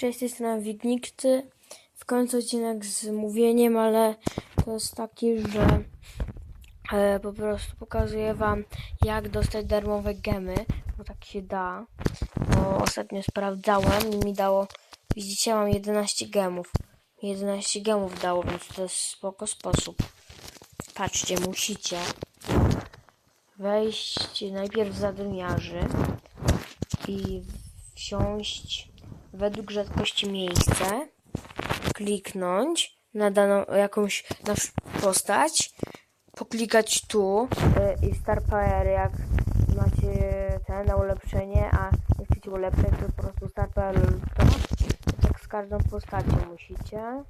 Cześć, z tej strony Wignikty. W końcu odcinek z mówieniem, ale to jest taki, że e, po prostu pokazuję wam, jak dostać darmowe gemy, bo tak się da. Bo ostatnio sprawdzałem i mi dało, widzicie, mam 11 gemów. 11 gemów dało, więc to jest spoko sposób. Patrzcie, musicie wejść najpierw w zadymiarzy i wsiąść według rzadkości miejsce, kliknąć na daną jakąś naszą postać, poklikać tu y, i Star Power jak macie ten na ulepszenie, a nie chcecie ulepszać, to po prostu Star Power to tak z każdą postacią musicie.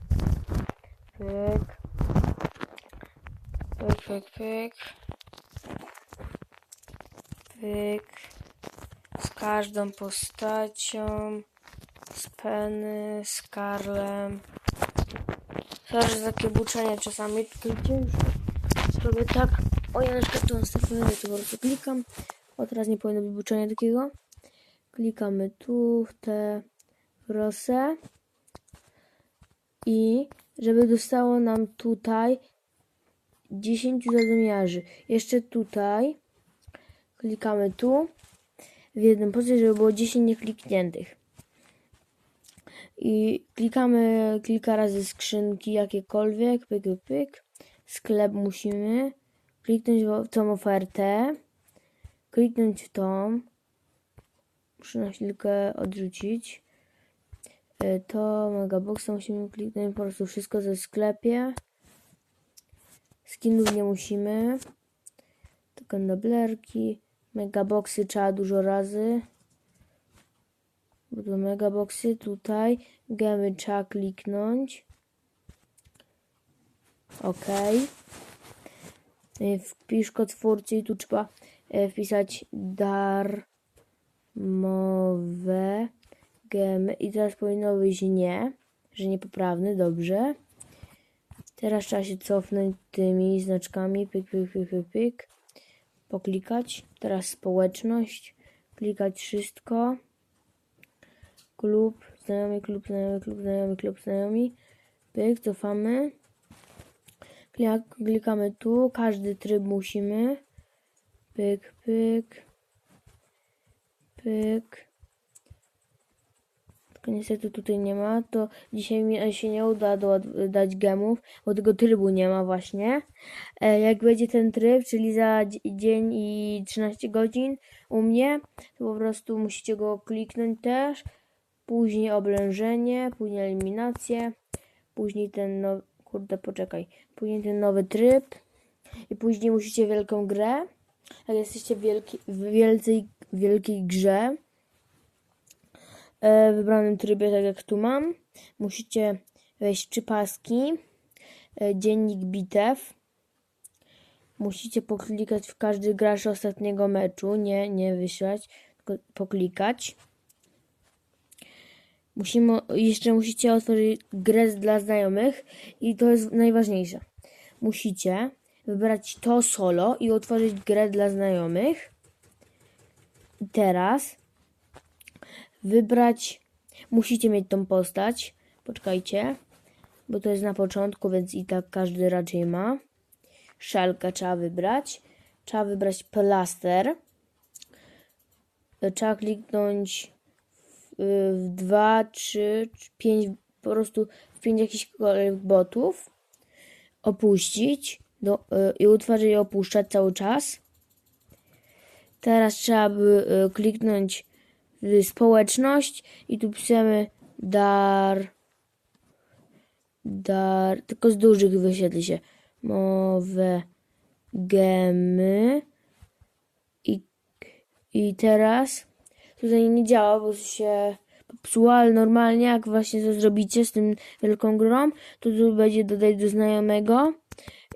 Pyk. Pyk, pyk, pyk. Pyk z każdą postacią, Penny, z Karlem. Sorry za takie buczenie czasami, tylko ciężko zrobię tak. O, ja na przykład tu następny to po prostu klikam. O, teraz nie powinno być buczenia takiego. Klikamy tu, w te rosę. I żeby dostało nam tutaj 10 zadymiarzy. Jeszcze tutaj klikamy tu w jednym pozycji, żeby było 10 nieklikniętych. I klikamy kilka razy skrzynki jakiekolwiek, pyk, pyk. Sklep musimy. Kliknąć w tą ofertę. Kliknąć w tą. Muszę na chwilkę odrzucić. Y, To megaboxa musimy kliknąć po prostu wszystko ze sklepie. Skinów nie musimy. Tylko noblerki. Megaboxy trzeba dużo razy. To megaboxy tutaj. Gemy trzeba kliknąć. OK. Y, Wpisz kod twórcy i tu trzeba y, wpisać darmowe gemy. I teraz powinno być nie, że niepoprawny, dobrze. Teraz trzeba się cofnąć tymi znaczkami. Pyk, pyk, pyk, pyk, pyk poklikać. Teraz społeczność, klikać wszystko. Klub, znajomy, klub, znajomy, klub, znajomy, klub, znajomi. Pyk, cofamy. Klik, klikamy tu, każdy tryb musimy. Pyk, pyk. Pyk. Tylko niestety tutaj nie ma, to dzisiaj mi się nie uda dać gemów, bo tego trybu nie ma właśnie. E, jak będzie ten tryb, czyli za dzie- dzień i 13 godzin u mnie, to po prostu musicie go kliknąć też. Później oblężenie, później eliminację, później ten no, kurde poczekaj, później ten nowy tryb i później musicie wielką grę. Jak jesteście w, wielki, w wielkiej, wielkiej grze, e, wybranym trybie, tak jak tu mam. Musicie wejść w trzy paski, e, dziennik bitew. Musicie poklikać w każdy gracz ostatniego meczu, nie, nie wyślać, tylko poklikać. Musimy, jeszcze musicie otworzyć grę dla znajomych i to jest najważniejsze. Musicie wybrać to solo i otworzyć grę dla znajomych. Teraz wybrać. Musicie mieć tą postać. Poczekajcie, bo to jest na początku, więc i tak każdy raczej ma. Szalkę trzeba wybrać. Trzeba wybrać plaster. Trzeba kliknąć w- w 2, 3, 5, po prostu w 5 jakichkolwiek botów. Opuścić do, y, i utworzyć i opuszczać cały czas. Teraz trzeba by y, kliknąć w społeczność i tu piszemy dar dar tylko z dużych wyświetli się mowe gemy i teraz tutaj nie działa, bo się popsuło, ale normalnie jak właśnie to zrobicie z tym wielką grą, to tu będzie dodać do znajomego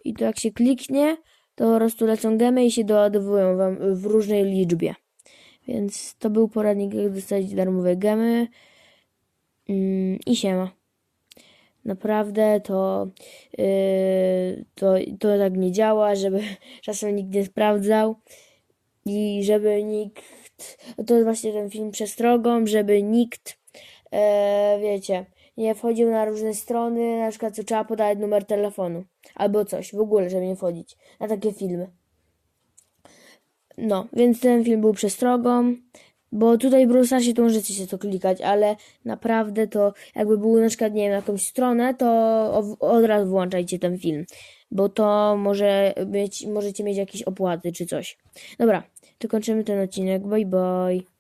i to jak się kliknie, to po prostu lecą gemy i się doładowują wam w różnej liczbie. Więc to był poradnik, jak dostać darmowe gemy. Mm, I siema. Naprawdę to, yy, to, to tak nie działa, żeby czasem nikt nie sprawdzał i żeby nikt. To jest właśnie ten film przestrogą, żeby nikt e, wiecie, nie wchodził na różne strony, na przykład co trzeba podać numer telefonu, albo coś, w ogóle, żeby nie wchodzić na takie filmy. No, więc ten film był przestrogą, bo tutaj w Brawl Starsie to możecie się to klikać, ale naprawdę to jakby był na przykład, nie wiem, jakąś stronę, to od razu włączajcie ten film, bo to może być, możecie mieć jakieś opłaty czy coś. Dobra, to kończymy ten odcinek, bye bye.